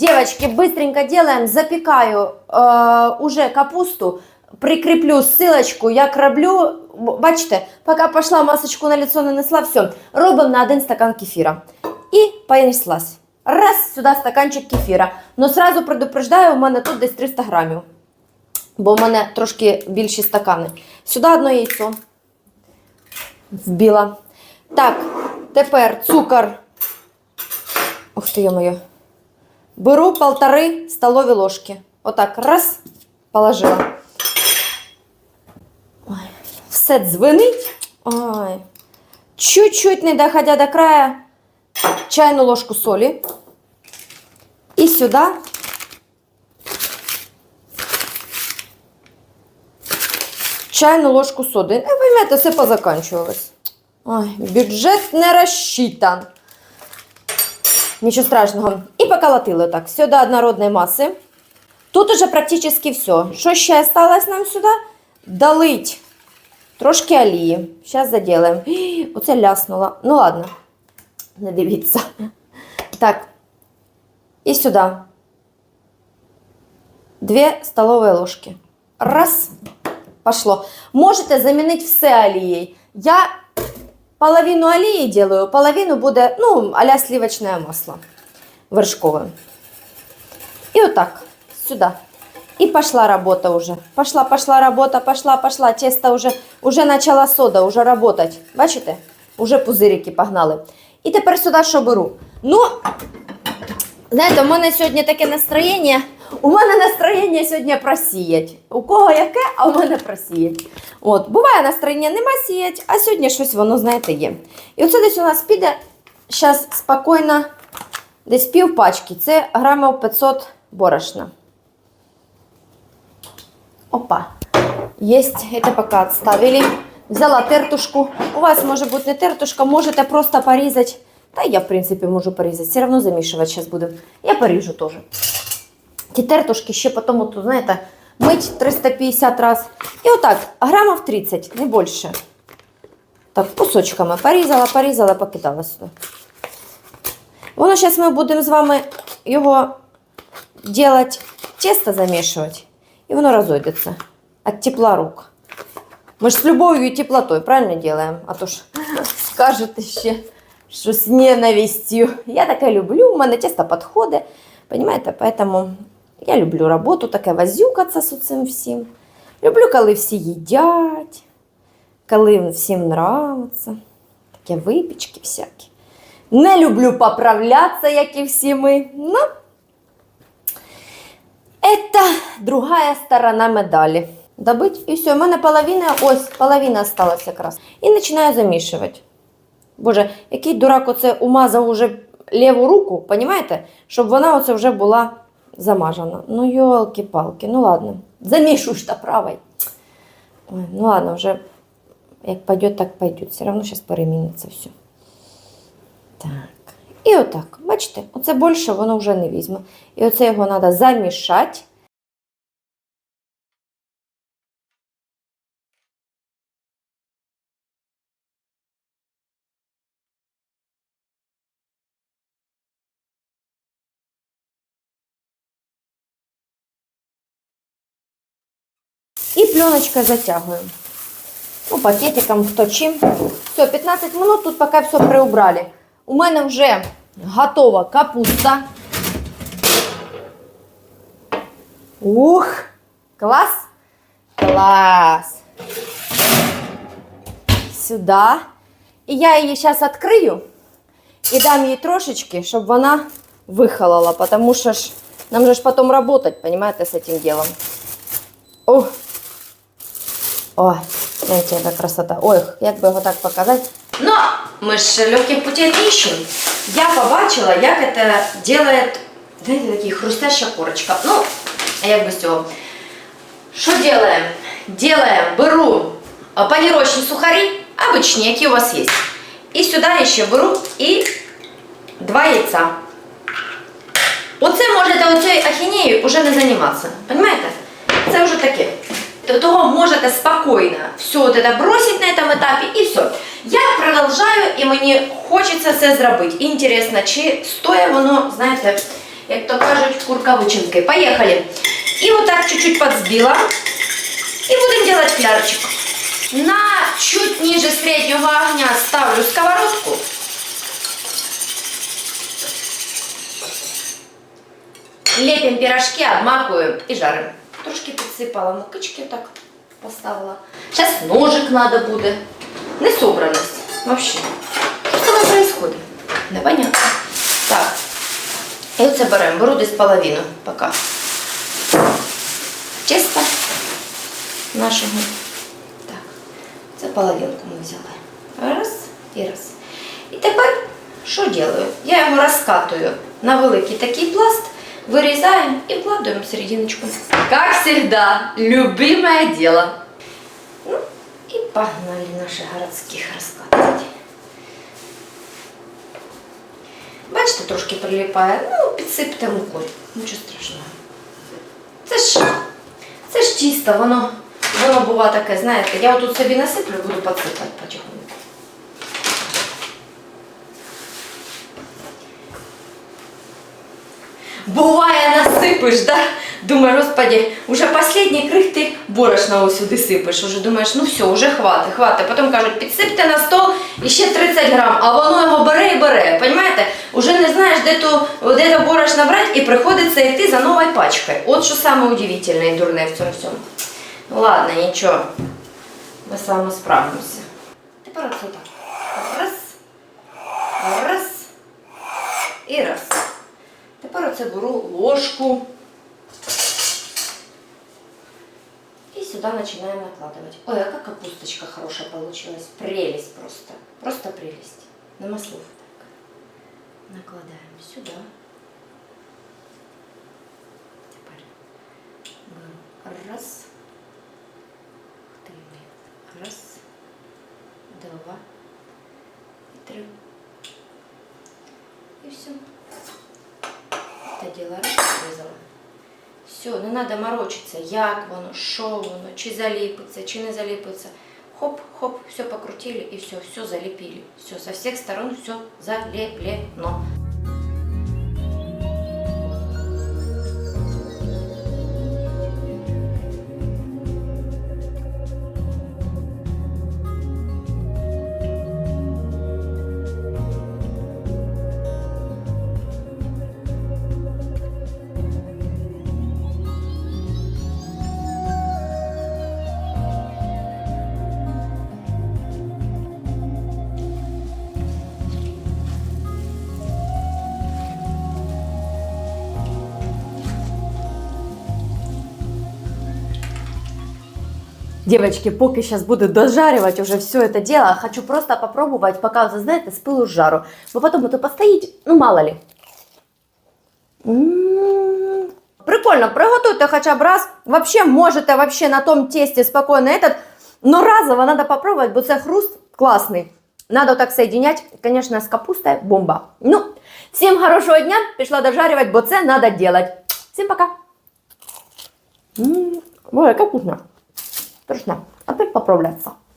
Девочки, быстренько делаем, запекаю э, уже капусту, прикріплю ссылочку, як роблю. Б- Бачите, поки пішла масочку на лицо нанесла, все. Робимо на один стакан кефіра. І понеслась. Раз, сюди стаканчик кефіра. Но сразу предупреждаю, у мене тут десь 300 грамів. Бо в мене трошки більші стакани. Сюди одне яйцо. Вбила. Так, тепер цукор. Ух ти, йо-моє. Беру полтори столові ложки. Отак, раз, положила. Ой, все дзвенить. Ой. Чуть-чуть, не доходя до края, чайну ложку солі. І сюди чайну ложку соди. Не поймете, все позаканчувалось. Ой, бюджет не розчитан. Нічого страшного. І поколотили так. Все до однородної маси. Тут уже практично все. Що ще осталось нам сюди? Долить трошки олії. Зараз заділаємо. Ій, Оце ляснуло. Ну ладно, не дивіться. Так. І сюди. Дві столові ложки. Раз. Пошло. Можете замінити все олією. Я половину олії делаю, половину буде, ну, а-ля сливочное масло Вершковое. И вот так, сюда. И пошла работа уже. Пошла, пошла работа, пошла, пошла. Тесто уже, уже начала сода, уже работать. Бачите? Уже пузирики погнали. І тепер сюди що беру? Ну, знаєте, у мене сьогодні таке настроєння. У мене настроєння сьогодні просіять. У кого яке, а у мене просіять. От, буває настроєння нема сіять, а сьогодні щось воно, знаєте, є. І оце десь у нас піде зараз спокійно, десь пів пачки. Це грамів 500 борошна. Опа. Есть, это пока отставили. Взяла тертушку. У вас може бути не тертушка, можете просто порізати. Та я, в принципі, можу порізати. Все одно замішувати зараз буду. Я поріжу теж. Ті тертушки ще потім, от, знаєте, мить 350 раз. І отак, грамів 30, не більше. Так, кусочками порізала, порізала, покидала сюди. Воно зараз ми будемо з вами його делать, тесто замішувати. І воно розійдеться від тепла рук. Ми ж з любов'ю і теплотою, правильно делаем? А то ж скажете ще, що з ненавистю. Я таке люблю, у мене тесто підходить. Понимаєте? Поэтому я люблю роботу, таке возюкатися з цим всім. Люблю, коли всі їдять, коли всім нравиться. Такі випічки всякі. Не люблю поправлятися, як і всі ми. Ну, это другая сторона медалі. Добить і все. У мене половина, ось, половина осталась якраз. І починаю замішувати. Боже, який дурак оце умазав уже ліву руку, понімаєте? Щоб вона оце вже була замажена. Ну, йолки-палки, ну ладно. Замішуй ж та правой. Ой, ну ладно, вже як пойдет, так пойдет. Все одно зараз переміниться все. Так. І отак. Бачите, оце більше воно вже не візьме. І оце його треба замішати. І пленочкою затягуємо. Ну, пакетиком, хто чим. Все, 15 минут тут поки все приубрали. У мене вже готова капуста. Ух, клас. Клас. Сюди. І я її зараз відкрию і дам їй трошечки, щоб вона вихолола, тому що ж нам же ж потім працювати, понимаете, з цим ділом. Ох. Ой, гляньте, яка красота. Ой, як би його так показати. Ну, Ми ж легких путей ищем. Я побачила, як це делает, знаєте, такий хрустяща корочка. Ну, як без цього? Що делаем? Делаем, беру а, панірочні сухарі, обичні, які у вас є. І сюди я ще беру і два яйця. Оце можете оцією ахінею вже не займатися. Понимаєте? Це вже таке. До того можете спокійно все вот это бросить на этом етапі і все. Я продовжаю і мені хочеться це зробити. Інтересно, чи стоїть воно, знаєте, як то кажуть, курка-вичинки. Поїхали. І отак чуть-чуть подсбила. І будемо делать флярчик. На чуть ниже среднего огня ставлю сковородку. Лепим пирожки, обмакиваем и жарим. Трошки підсипала мукички, так поставила. Сейчас ножик надо буде. Несобраність. Вообще. Що з тобою происходит? Непонятно. Так. І оце беремо. Беру десь половину поки. Чисто нашого. Так. Це половинку ми взяли. Раз і раз. І тепер що делаю? Я його розкатую на великий такий пласт, вирізаємо і вкладаємо в серединочку. Как всегда, любимое дело. Ну, і погнали наших городських розкатувати. Бачите, трошки прилипає. Ну, підсипте мукою. Нічого страшного. Це ж, це ж чисто, воно, воно буває таке, знаєте, я отут собі насиплю, буду підсипати потихоньку. Буває, насипиш, да? Думаю, господи, уже последній крихти борошна ось сюди сипиш. Уже думаєш, ну все, уже хватить, хватить. Потім кажуть, підсипте на стол і ще 30 грам, а воно його бере і бере. Понимаєте? Уже не знаєш, де то, де то борошна брати, і приходиться йти за новою пачкою. От що саме удивительне і дурне в цьому всьому. Ну ладно, нічого. Ми вами справимося. Тепер так. Раз. Раз. Тепер оце беру ложку і сюди починаємо накладувати. Ой, яка капусточка хороша вийшла. Прелість просто. Просто прелість. Нема слов. Накладаємо сюди. Тепер беру раз. Все, не треба морочитися, як воно, що воно, чи заліпиться, чи не заліпиться. Хоп-хоп, все покрутили і все, все залепили. Все, со всех сторон все залеплено. Девочки, поки сейчас буду дожаривать уже все это дело, хочу просто попробовать, пока, вы знаете, с пылу с жару. Бо потом это постоїть, ну мало ли. М. Прикольно, приготуйте хоча б раз. Вообще можете вообще на том тесте спокойно этот, но разово надо попробовать, бо це хруст классный. Надо так соединять, конечно, с капустой бомба. Ну, всем хорошего дня, пішла дожаривать, бо це надо делать. Всем пока. М, Ой, как вкусно. Точно. Опять поправляться.